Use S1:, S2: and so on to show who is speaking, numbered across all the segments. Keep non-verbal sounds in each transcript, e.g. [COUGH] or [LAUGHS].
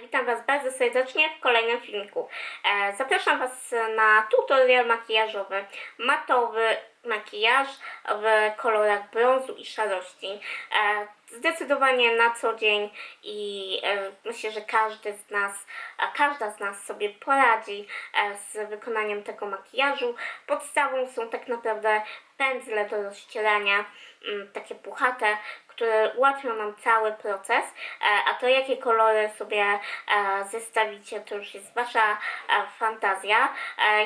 S1: witam Was bardzo serdecznie w kolejnym filmiku. E, zapraszam Was na tutorial makijażowy, matowy makijaż w kolorach brązu i szarości. E, zdecydowanie na co dzień i e, myślę, że każdy z nas, każda z nas sobie poradzi z wykonaniem tego makijażu. Podstawą są tak naprawdę pędzle do rozcierania, mm, takie puchate, które ułatwią nam cały proces, e, a to jakie kolory sobie e, zestawicie, to już jest Wasza e, fantazja.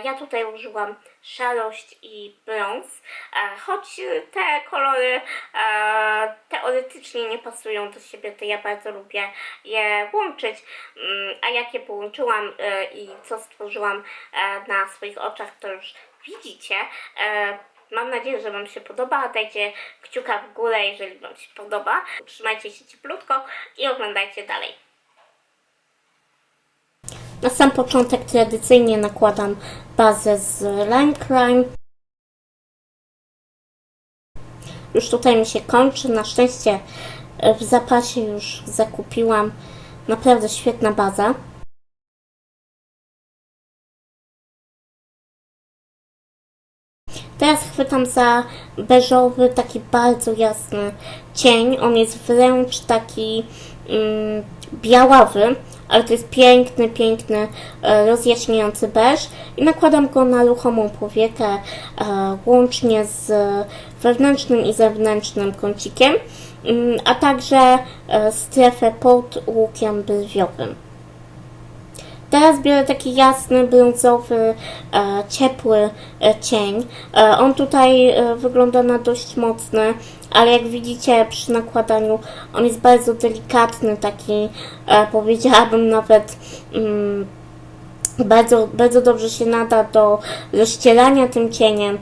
S1: Ja tutaj użyłam szarość i brąz, choć te kolory teoretycznie nie pasują do siebie, to ja bardzo lubię je łączyć, Mm, a jakie połączyłam i co stworzyłam na swoich oczach, to już widzicie. Mam nadzieję, że Wam się podoba. Dajcie kciuka w górę, jeżeli Wam się podoba. Trzymajcie się cieplutko i oglądajcie dalej. Na sam początek tradycyjnie nakładam bazę z Lime Crime. Już tutaj mi się kończy. Na szczęście w zapasie już zakupiłam naprawdę świetna baza. Chwytam za beżowy, taki bardzo jasny cień. On jest wręcz taki mm, białawy, ale to jest piękny, piękny, e, rozjaśniający beż. I nakładam go na ruchomą powiekę, e, łącznie z wewnętrznym i zewnętrznym kącikiem, mm, a także e, strefę pod łukiem brwiowym. Teraz biorę taki jasny, brązowy, e, ciepły e, cień. E, on tutaj wygląda na dość mocny, ale jak widzicie przy nakładaniu on jest bardzo delikatny, taki powiedziałabym nawet mm, bardzo, bardzo dobrze się nada do rozścielania tym cieniem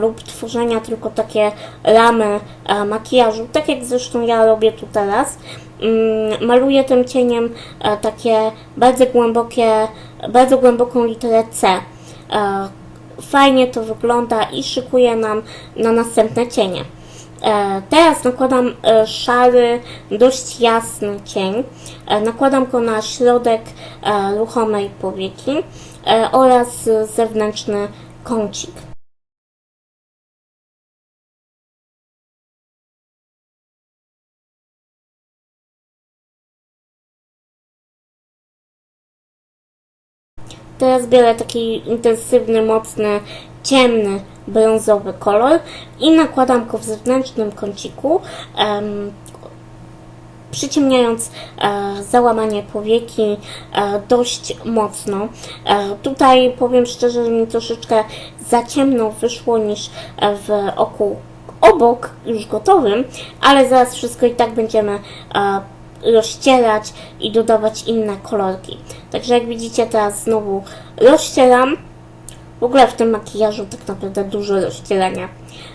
S1: lub tworzenia tylko takie ramy makijażu, tak jak zresztą ja robię tu teraz. Mm, maluję tym cieniem a, takie bardzo głębokie, bardzo głęboką literę C. A, fajnie to wygląda i szykuje nam na następne cienie. E, Teraz nakładam e, szary, dość jasny cień. E, Nakładam go na środek e, ruchomej powieki e, oraz zewnętrzny kącik. Teraz biorę taki intensywny, mocny, ciemny, brązowy kolor i nakładam go w zewnętrznym kąciku, em, przyciemniając e, załamanie powieki e, dość mocno. E, tutaj powiem szczerze, że mi troszeczkę za ciemno wyszło niż e, w oku obok, już gotowym, ale zaraz wszystko i tak będziemy e, rozcierać i dodawać inne kolorki. Także jak widzicie teraz znowu rozcieram. W ogóle w tym makijażu tak naprawdę dużo rozcierania.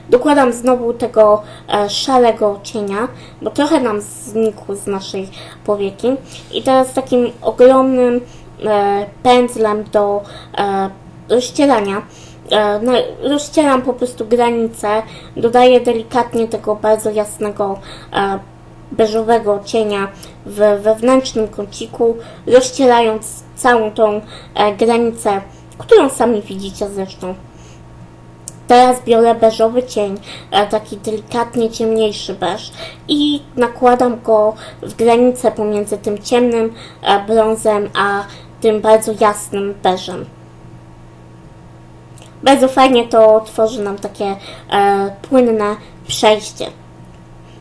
S1: Dokładam znowu tego e, szarego cienia, bo trochę nam znikł z naszej powieki. I teraz takim ogromnym e, pędzlem do e, rozcierania e, no, rozcieram po prostu granice, dodaję delikatnie tego bardzo jasnego e, beżowego cienia w wewnętrznym kąciku, rozcierając całą tą e, granicę, którą sami widzicie zresztą. Teraz biorę beżowy cień, e, taki delikatnie ciemniejszy beż i nakładam go w granicę pomiędzy tym ciemnym e, brązem a tym bardzo jasnym beżem. Bardzo fajnie to tworzy nam takie e, płynne przejście.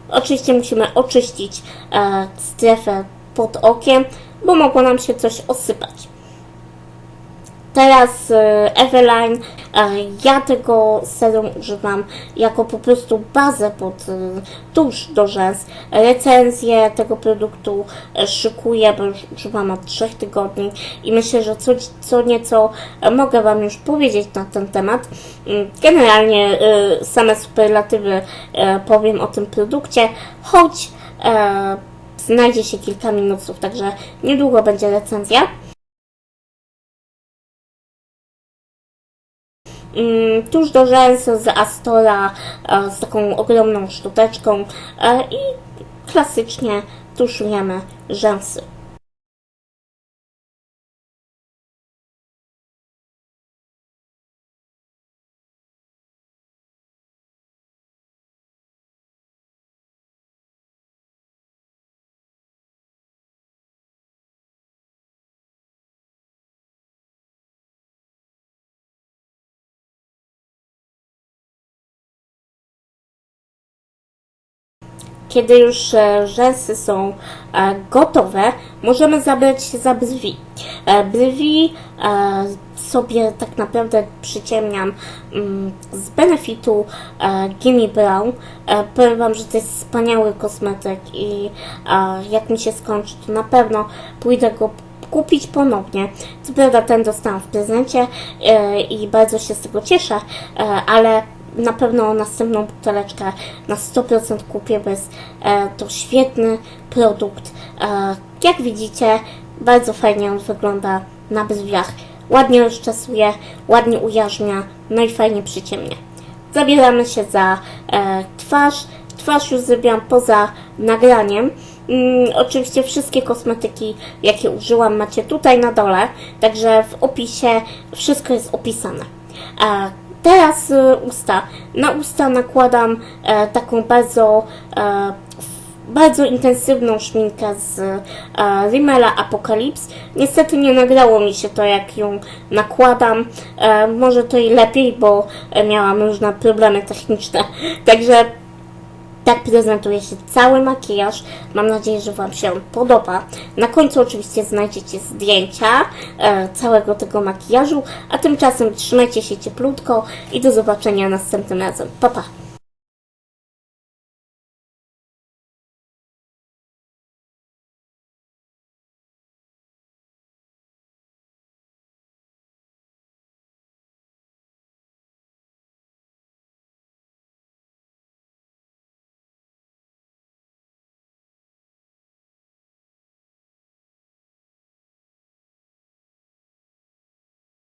S1: Oczywiście musimy oczyścić e, strefę pod okiem, bo mogło nam się coś osypać. Teraz e, Eveline, e, ja tego serum używam jako po prostu bazę pod e, tusz do rzęs. Recenzję tego produktu e, szykuję, bo już używam od 3 tygodni i myślę, że co, co nieco e, mogę Wam już powiedzieć na ten temat. Mm, Generalnie e, same superlatywy powiem o tym produkcie, choć znajdzie się kilka minutów, także niedługo będzie recenzja. Tuż do rzęs z Astora e, z taką ogromną szczoteczką e, i klasycznie tuszujemy rzęsy. Kiedy już e, rzęsy są e, gotowe, możemy zabrać się za brwi. E, brwi sobie tak naprawdę przyciemniam mm, z benefitu Gimme Brown. Powiem Wam, że to jest wspaniały kosmetyk i jak mi się skończy, to na pewno pójdę go kupić ponownie. Co prawda ten dostałam w prezencie i bardzo się z tego cieszę, ale na pewno następną buteleczkę na 100% kupię, bo jest e, to świetny produkt. E, jak widzicie, bardzo fajnie on wygląda na brwiach. Ładnie rozczesuje, ładnie ujarzmia, no i fajnie przyciemnia. Zabieramy się za e, twarz. Twarz już zrobiłam poza nagraniem. Mm, oczywiście wszystkie kosmetyki, jakie użyłam, macie tutaj na dole, także w opisie wszystko jest opisane. E, teraz e, usta. Na usta nakładam e, taką bardzo e, bardzo intensywną szminkę z e, Rimmela Apocalypse. Niestety nie nagrało mi się to, jak ją nakładam. Może to i lepiej, bo miałam różne problemy techniczne. [LAUGHS] Także tak prezentuje się cały makijaż. Mam nadzieję, że Wam się podoba. Na końcu oczywiście znajdziecie zdjęcia e, całego tego makijażu, a tymczasem trzymajcie się cieplutko i do zobaczenia następnym razem. Pa, pa!